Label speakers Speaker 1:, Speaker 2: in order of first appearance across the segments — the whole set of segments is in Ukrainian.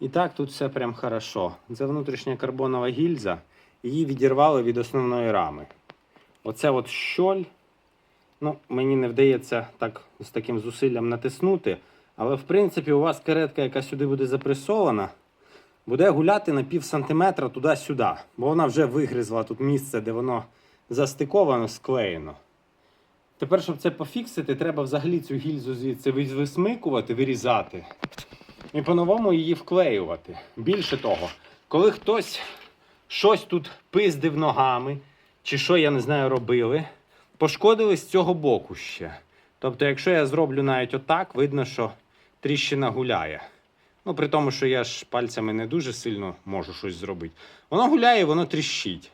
Speaker 1: І так, тут все прям хорошо. Це внутрішня карбонова гільза. Її відірвали від основної рами. Оце от щоль. Ну, мені не вдається так з таким зусиллям натиснути. Але в принципі у вас каретка, яка сюди буде запресована, буде гуляти на пів сантиметра туди-сюди. Бо вона вже вигризла тут місце, де воно застиковано, склеєно. Тепер, щоб це пофіксити, треба взагалі цю гільзу звідси висмикувати, вирізати і по-новому її вклеювати. Більше того, коли хтось щось тут пиздив ногами, чи що, я не знаю, робили, пошкодили з цього боку ще. Тобто, якщо я зроблю навіть отак, видно, що тріщина гуляє. Ну, при тому, що я ж пальцями не дуже сильно можу щось зробити. Воно гуляє, воно тріщить.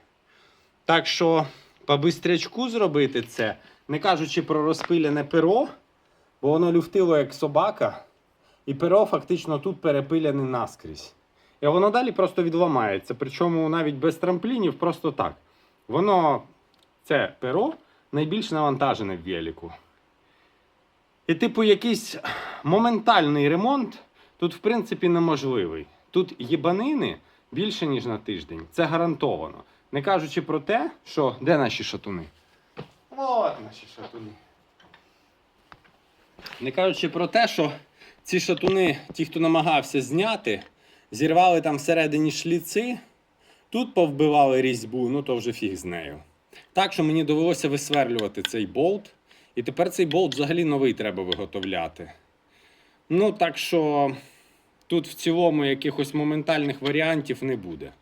Speaker 1: Так що по бистрячку зробити це, не кажучи про розпилене перо, бо воно люфтило як собака, і перо фактично тут перепиляне наскрізь. І воно далі просто відламається. Причому навіть без трамплінів, просто так. Воно, це перо, найбільш навантажене в велику. І, типу, якийсь моментальний ремонт тут, в принципі, неможливий. Тут їбанини більше, ніж на тиждень. Це гарантовано. Не кажучи про те, що де наші шатуни? От наші шатуни. Не кажучи про те, що ці шатуни, ті, хто намагався зняти, зірвали там всередині шліци, тут повбивали різьбу, ну то вже фіг з нею. Так що мені довелося висверлювати цей болт. І тепер цей болт взагалі новий треба виготовляти. Ну, так що тут в цілому якихось моментальних варіантів не буде.